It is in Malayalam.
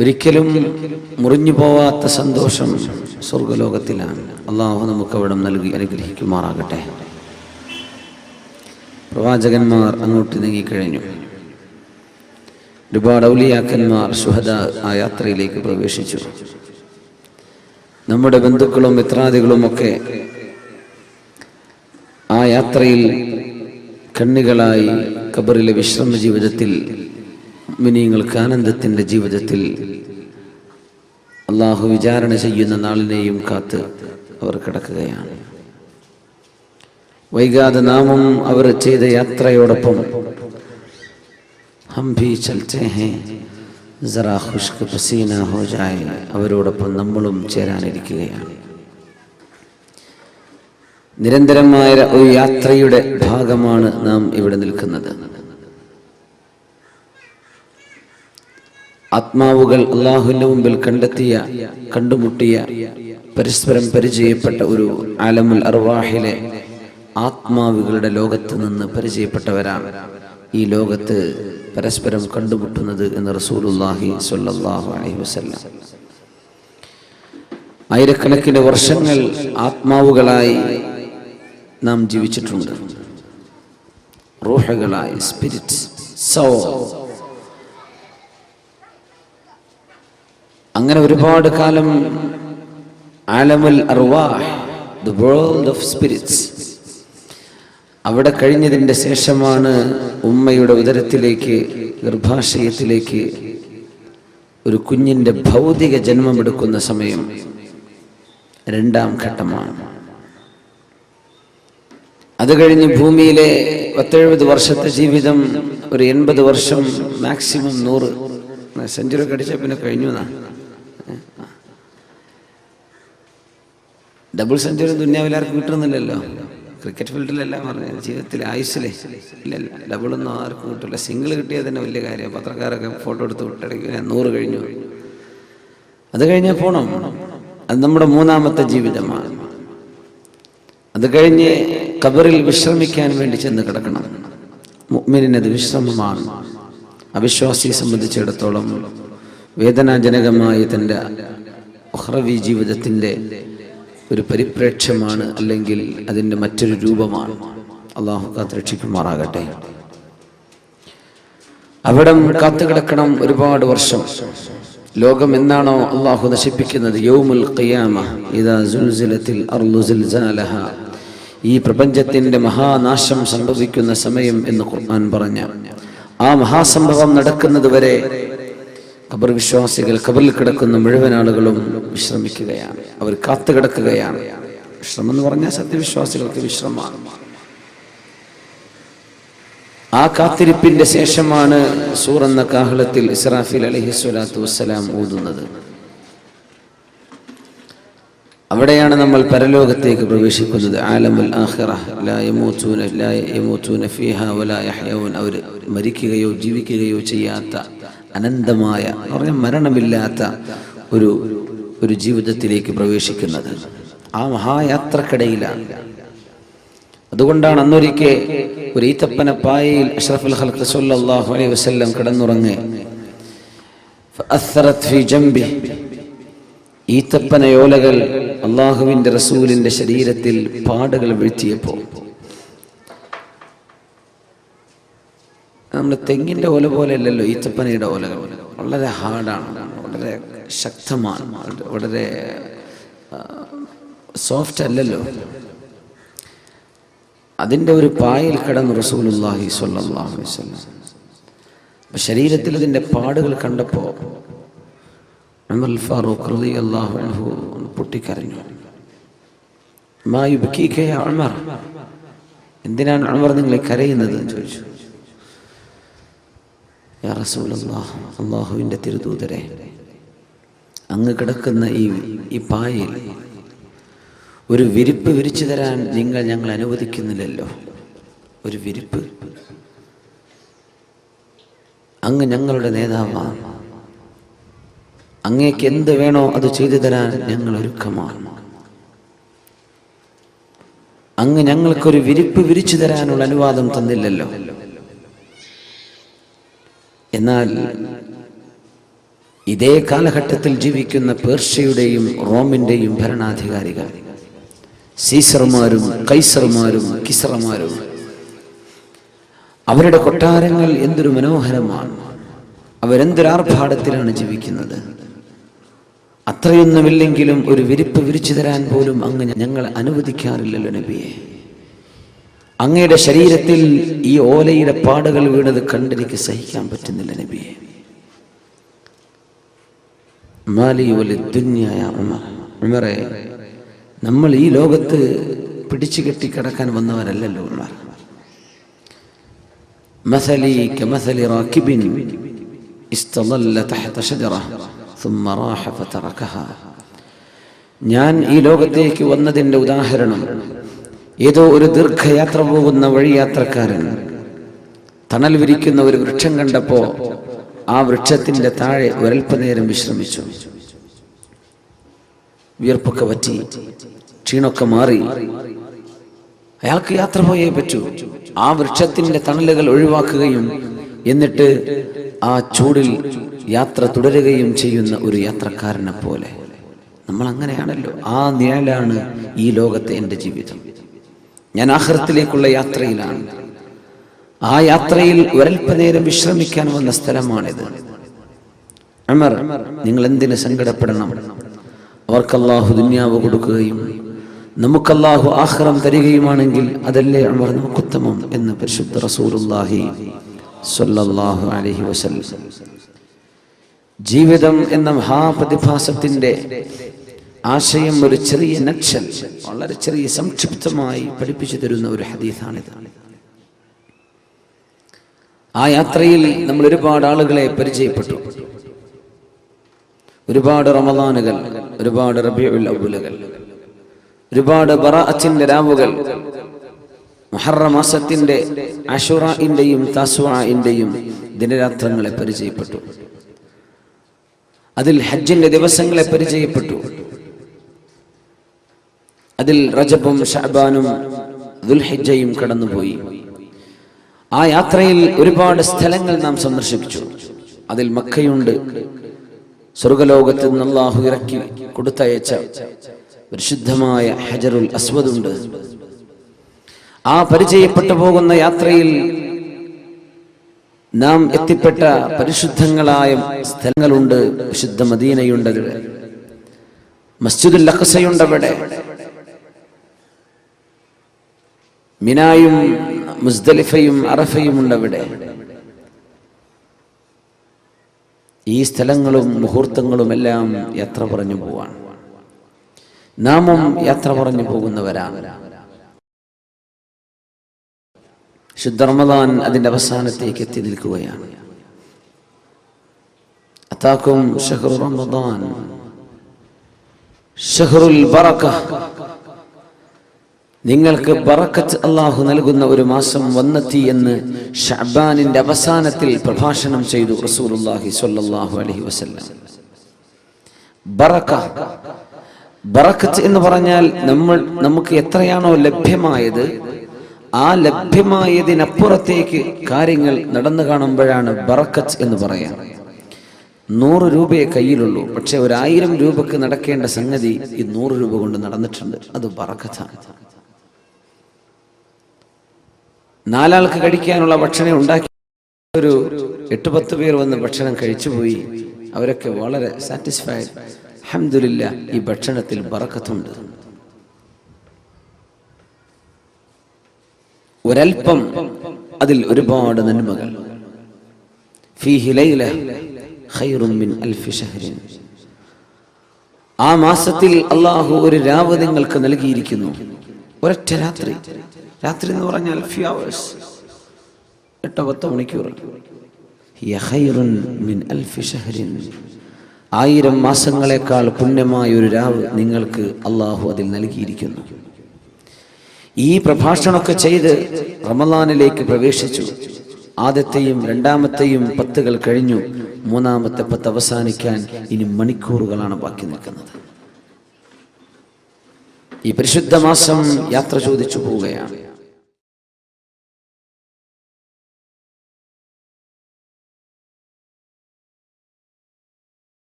ഒരിക്കലും മുറിഞ്ഞു പോവാത്ത സന്തോഷം സ്വർഗലോകത്തിലാണ്. അള്ളാഹു നമുക്ക് അവിടെ നൽകി അനുഗ്രഹിക്കുമാറാകട്ടെ. പ്രവാചകന്മാർ അങ്ങോട്ട് നീങ്ങിക്കഴിഞ്ഞു. ഒരുപാട് ഔലിയാക്കന്മാർ സുഹദ ആ യാത്രയിലേക്ക് പ്രവേശിച്ചു. നമ്മുടെ ബന്ധുക്കളും മിത്രാദികളും ഒക്കെ ആ യാത്രയിൽ കണ്ണികളായി ഖബറിലെ വിശ്രമ ജീവിതത്തിൽ മിനിങ്ങൾക്ക് ആനന്ദത്തിന്റെ ജീവിതത്തിൽ അള്ളാഹു വിചാരണ ചെയ്യുന്ന നാളിനെയും കാത്ത് അവർ കിടക്കുകയാണ്. വൈകാതെ നാമം അവർ ചെയ്ത യാത്രയോടൊപ്പം ഹം ഭീ ചൽത്തെ ഹേ ജറാ ഖുഷ്ക് അവരോടൊപ്പം നമ്മളും ചേരാനിരിക്കുകയാണ്. നിരന്തരമായ ഒരു യാത്രയുടെ ഭാഗമാണ് നാം ഇവിടെ നിൽക്കുന്നത്. ആത്മാവുകൾ അള്ളാഹുവിന്റെ മുമ്പിൽ കണ്ടെത്തിയ കണ്ടുമുട്ടിയ പരസ്പരം പരിചയപ്പെട്ട ഒരു ആലമുൽ അർവാഹിലെ ആത്മാവുകളുടെ ലോകത്ത് നിന്ന് പരിചയപ്പെട്ടവരാണ്. ഈ ലോകത്ത് പരസ്പരം കണ്ടുമുട്ടുന്നത് എന്ന് റസൂലുല്ലാഹി സ്വല്ലല്ലാഹു അലൈഹി വസല്ലം. ആയിരക്കണക്കിന് വർഷങ്ങൾ ആത്മാവുകളായി നാം ജീവിച്ചിട്ടുണ്ട്. റൂഹകളായി സ്പിരിറ്റ് സോ അങ്ങനെ ഒരുപാട് കാലം ആലമുൽ അർവാഹ് ദ വേൾഡ് ഓഫ് സ്പിരിറ്റ്സ് അവിടെ കഴിഞ്ഞതിന്റെ ശേഷമാണ് ഉമ്മയുടെ ഉദരത്തിലേക്ക് ഗർഭാശയത്തിലേക്ക് ഒരു കുഞ്ഞിന്റെ ഭൗതിക ജന്മമെടുക്കുന്ന സമയം. രണ്ടാം ഘട്ടമാണ്. അത് കഴിഞ്ഞ് ഭൂമിയിലെ പത്തെഴുപത് വർഷത്തെ ജീവിതം ഒരു എൺപത് വർഷം മാക്സിമം നൂറ്. സെഞ്ചുറി കടിച്ച പിന്നെ കഴിഞ്ഞു എന്നാ. ഡബിൾ സെഞ്ചുറി ദുന്യാവിൽ ആർക്കും കിട്ടുന്നില്ലല്ലോ. ക്രിക്കറ്റ് ഫീൽഡിലെല്ലാം പറഞ്ഞു ജീവിതത്തിൽ ആയുസ്സിലെ ഇല്ലല്ല ഡബിളൊന്നും ആർക്കും കിട്ടില്ല സിംഗിൾ കിട്ടിയാൽ തന്നെ വലിയ കാര്യം പത്രക്കാരൊക്കെ ഫോട്ടോ എടുത്ത് വിട്ടടിക്കുക നൂറ് കഴിഞ്ഞു. അത് കഴിഞ്ഞാൽ പോണം. അത് നമ്മുടെ മൂന്നാമത്തെ ജീവിതമാണ്. അത് കഴിഞ്ഞ് കബറിൽ വിശ്രമിക്കാൻ വേണ്ടി ചെന്ന് കിടക്കണം. മുഗ്മിനത് വിശ്രമമാണ്. അവിശ്വാസിയെ സംബന്ധിച്ചിടത്തോളം വേദനാജനകമായ തന്റെ ഉഹ്റവി ജീവിതത്തിന്റെ ഒരു പരിപ്രേക്ഷ്യമാണ് അല്ലെങ്കിൽ അതിന്റെ മറ്റൊരു രൂപമാണ്. അള്ളാഹു കാത്തുരക്ഷിക്കുമാറാകട്ടെ അവിടം കാത്തുകിടക്കണം ഒരുപാട് വർഷം. ലോകം എന്നാണോ അള്ളാഹു നശിപ്പിക്കുന്നത്? യൗമുൽ ഖിയാമ ഇദാ അർളു ഈ പ്രപഞ്ചത്തിന്റെ മഹാനാശം സംഭവിക്കുന്ന സമയം എന്ന് ഖുർആൻ പറഞ്ഞ. ആ മഹാസംഭവം നടക്കുന്നത് വരെ ഖബർ വിശ്വാസികൾ ഖബറിൽ കിടക്കുന്ന മുഴുവൻ ആളുകളും വിശ്രമിക്കുകയാണ്. അവർ കാത്തു കിടക്കുകയാണ്. വിശ്രമം എന്ന് പറഞ്ഞാൽ സത്യവിശ്വാസികൾക്ക് വിശ്രമമാണ്. ആ കാത്തിരിപ്പിന്റെ ശേഷമാണ് സൂർ എന്ന കാഹളത്തിൽ ഇസ്രാഫിൽ അലഹി സ്വലാത്തു വസ്സലാം ഊതുന്നത്. അവിടെയാണ് നമ്മൾ പരലോകത്തേക്ക് പ്രവേശിക്കുന്നത്. ആലമുൽ ലാ വലാ അവർ മരിക്കുകയോ ജീവിക്കുകയോ ചെയ്യാത്ത അനന്തമായ എന്ന് പറഞ്ഞാൽ മരണമില്ലാത്ത ഒരു ഒരു ജീവിതത്തിലേക്ക് പ്രവേശിക്കുന്നത്. ആ മഹായാത്രക്കിടയിലാണ്. അതുകൊണ്ടാണ് അന്നൊരിക്കെ ഒരു ഈത്തപ്പന പായയിൽ അഷ്റഫുൽ ഹൽക്ക് അലൈഹി വസ്ല്ലം കിടന്നുറങ്ങി ഈത്തപ്പനയോലകൾ അള്ളാഹുവിന്റെ റസൂലിന്റെ ശരീരത്തിൽ പാടുകൾ വീഴ്ത്തിയപ്പോൾ നമ്മൾ തെങ്ങിന്റെ ഓല പോലെ അല്ലല്ലോ ഈത്തപ്പനയുടെ ഓലകൾ വളരെ ഹാർഡാണ് വളരെ ശക്തമാണ് വളരെ സോഫ്റ്റ് അല്ലല്ലോ. അതിന്റെ ഒരു പായയിൽ കിടന്ന് റസൂലുല്ലാഹി സ്വല്ലല്ലാഹു അലൈഹി വസല്ലം. അപ്പം ശരീരത്തിൽ ഇതിന്റെ പാടുകൾ കണ്ടപ്പോൾ ഉമർ ഫാറൂഖ് റളിയല്ലാഹു അൻഹു ഒന്ന് പൊട്ടിക്കരഞ്ഞു. മാ യുബ്കീക യാ ഉമർ? എന്തിനാണ് അമർ നിങ്ങളെ കരയുന്നത് എന്ന് ചോദിച്ചു. അള്ളാഹുവിന്റെ തിരുദൂതരെ അങ്ങ് കിടക്കുന്ന ഈ ഈ പായയിൽ ഒരു വിരിപ്പ് വിരിച്ചു തരാൻ നിങ്ങൾ ഞങ്ങൾ അനുവദിക്കുന്നില്ലല്ലോ. ഒരു വിരിപ്പ്. അങ്ങ് ഞങ്ങളുടെ നേതാവാണ് അങ്ങേക്ക് എന്ത് വേണോ അത് ചെയ്തു തരാൻ ഞങ്ങൾ ഒരുക്കമാണ്. അങ്ങ് ഞങ്ങൾക്കൊരു വിരിപ്പ് വിരിച്ചു തരാനുള്ള അനുവാദം തന്നില്ലല്ലോ. എന്നാൽ ഇതേ കാലഘട്ടത്തിൽ ജീവിക്കുന്ന പേർഷ്യയുടെയും റോമിന്റെയും ഭരണാധികാരികൾ സീസർമാരും കൈസർമാരും കിസറമാരും അവരുടെ കൊട്ടാരങ്ങൾ എന്തൊരു മനോഹരമാണ്. അവരെന്തൊരാർഭാടത്തിലാണ് ജീവിക്കുന്നത്? അത്രയൊന്നുമില്ലെങ്കിലും ഒരു വിരിപ്പ് വിരിച്ചു തരാൻ പോലും അങ്ങ് ഞങ്ങൾ അനുവദിക്കാറില്ലല്ലോ നബിയെ. അങ്ങയുടെ ശരീരത്തിൽ ഈ ഓലയുടെ പാടുകൾ വീണത് കണ്ടെനിക്ക് സഹിക്കാൻ പറ്റുന്നില്ല നബിയെ മാലി വലി ദുന്യായ ഉമർ ഉമറെ നമ്മൾ ഈ ലോകത്ത് പിടിച്ചു കെട്ടി കിടക്കാൻ വന്നവരല്ലല്ലോ ഉമർ مثلي كمثل راكب استظل تحت شجرة ثم راح فتركها ഞാൻ ഈ ലോകത്തേക്ക് വന്നതിൻ്റെ ഉദാഹരണം ഏതോ ഒരു ദീർഘയാത്ര പോകുന്ന വഴിയാത്രക്കാരൻ തണൽ വിരിക്കുന്ന ഒരു വൃക്ഷം കണ്ടപ്പോ ആ വൃക്ഷത്തിന്റെ താഴെ ഒരൽപ്പനേരം വിശ്രമിച്ചു. വിയർപ്പൊക്കെ പറ്റി ക്ഷീണൊക്കെ മാറി. അയാൾക്ക് യാത്ര പോയേ പറ്റൂ. ആ വൃക്ഷത്തിന്റെ തണലുകൾ ഒഴിവാക്കുകയും എന്നിട്ട് ആ ചൂടിൽ യാത്ര തുടരുകയും ചെയ്യുന്ന ഒരു യാത്രക്കാരനെ പോലെ. നമ്മൾ അങ്ങനെയാണല്ലോ ആ നിഴലാണ് ഈ ലോകത്തെ എന്റെ ജീവിതം. ഞാൻ ആഹ്റത്തിലേക്കുള്ള യാത്രയിലാണ്. ആ യാത്രയിൽ ഒരൽപ്പനേരം വിശ്രമിക്കാൻ വന്ന സ്ഥലമാണിത്. അമർ നിങ്ങൾ എന്തിന് സങ്കടപ്പെടണം? അവർക്ക് അള്ളാഹു ദുന്യാവ് കൊടുക്കുകയും നമുക്ക് അള്ളാഹു ആഹ്റം തരികയുമാണെങ്കിൽ അതല്ലേ അമർ നമുക്കുത്തമം എന്ന് പരിശുദ്ധ റസൂലുള്ളാഹി സ്വല്ലല്ലാഹു അലൈഹി വസല്ലം. ജീവിതം എന്ന മഹാപ്രതിഭാസത്തിന്റെ ആശയം ഒരു ചെറിയ നക്ഷൻ വളരെ ചെറിയ സംക്ഷിപ്തമായി പഠിപ്പിച്ചു തരുന്ന ഒരു ഹദീസാണിത്. ആ യാത്രയിൽ നമ്മൾ ഒരുപാട് ആളുകളെ പരിചയപ്പെട്ടു. ഒരുപാട് റമദാനുകൾ ഒരുപാട് റബിയുൽ അവലുകൾ ഒരുപാട് ബറാഅത്തിന്റെ രാവുകൾ മഹറമാസത്തിന്റെ മാസത്തിന്റെ അഷുറയിന്റെയും തസ്വാഇന്റെയും ദിനരാത്രങ്ങളെ പരിചയപ്പെട്ടു. അതിൽ ഹജ്ജിന്റെ ദിവസങ്ങളെ പരിചയപ്പെട്ടു. അതിൽ റജബും ഷഅബാനും ദുൽഹിജ്ജയും കടന്നുപോയി. ആ യാത്രയിൽ ഒരുപാട് സ്ഥലങ്ങൾ നാം സന്ദർശിച്ചു. അതിൽ മക്കയുണ്ട്. സ്വർഗലോകത്ത് നിന്ന് ഇറക്കി കൊടുത്തയച്ച പരിശുദ്ധമായ ഹജറുൽ അസ്വദുണ്ട് ആ പരിചയപ്പെട്ടു പോകുന്ന യാത്രയിൽ നാം എത്തിപ്പെട്ട പരിശുദ്ധങ്ങളായ സ്ഥലങ്ങളുണ്ട്. വിശുദ്ധ മദീനയുണ്ട് മസ്ജിദുൽ അഖസയുണ്ട് അവിടെ. മിനായും മുസ്ദലിഫയും അറഫയും ഉള്ളവിടെ ഈ സ്ഥലങ്ങളും മുഹൂർത്തങ്ങളും എല്ലാം യാത്ര പറഞ്ഞു പോവാണ്. നാമും യാത്ര പറഞ്ഞു പോകുന്നവരാണ്. ശുദ്ധ അതിന്റെ അവസാനത്തേക്ക് എത്തി നിൽക്കുകയാണ്. അത്താക്കും ഷഹ്റു റമദാൻ. ഷഹറുൽ ബറക. നിങ്ങൾക്ക് ബറക്കത്ത് അള്ളാഹു നൽകുന്ന ഒരു മാസം വന്നെത്തി എന്ന് ഷബാനിന്റെ അവസാനത്തിൽ പ്രഭാഷണം ചെയ്തു റസൂലുള്ളാഹി സ്വല്ലല്ലാഹു അലൈഹി വസല്ലം. ബറക്ക. ബറക്കത്ത് എന്ന് പറഞ്ഞാൽ നമ്മൾ നമുക്ക് എത്രയാണോ ലഭ്യമായത് ആ ലഭ്യമായതിനപ്പുറത്തേക്ക് കാര്യങ്ങൾ നടന്നു കാണുമ്പോഴാണ് ബറക്കത്ത് എന്ന് പറയാം. നൂറ് രൂപയെ കയ്യിലുള്ളൂ. പക്ഷെ ഒരായിരം രൂപക്ക് നടക്കേണ്ട സംഗതി ഈ നൂറ് രൂപ കൊണ്ട് നടന്നിട്ടുണ്ട്. അത് ബറക്കത്താണ്. നാലാൾക്ക് കഴിക്കാനുള്ള ഭക്ഷണം ഉണ്ടാക്കി. ഒരു എട്ട് പത്ത് പേർ വന്ന് ഭക്ഷണം കഴിച്ചു പോയി. അവരൊക്കെ വളരെ സാറ്റിസ്ഫൈഡ്. അഹമ്മദില്ല ഈ ഭക്ഷണത്തിൽ ബറക്കത്തുണ്ട്. ഒരൽപ്പം അതിൽ ഒരുപാട് നന്മകൾ. ആ മാസത്തിൽ അള്ളാഹു ഒരു രാവ് നിങ്ങൾക്ക് നൽകിയിരിക്കുന്നു. ഒരൊറ്റ രാത്രി. രാത്രി എന്ന് പറഞ്ഞാൽ ഫ്യൂ അവേഴ്സ് എട്ടോ പത്തോ മണിക്കൂർ മിൻ ആയിരം മാസങ്ങളെക്കാൾ പുണ്യമായ ഒരു രാവ് നിങ്ങൾക്ക് അള്ളാഹു അതിൽ നൽകിയിരിക്കുന്നു. ഈ പ്രഭാഷണമൊക്കെ ചെയ്ത് റമലാനിലേക്ക് പ്രവേശിച്ചു. ആദ്യത്തെയും രണ്ടാമത്തെയും പത്തുകൾ കഴിഞ്ഞു. മൂന്നാമത്തെ പത്ത് അവസാനിക്കാൻ ഇനി മണിക്കൂറുകളാണ് ബാക്കി നിൽക്കുന്നത്. ഈ പരിശുദ്ധ മാസം യാത്ര ചോദിച്ചു പോവുകയാണ്.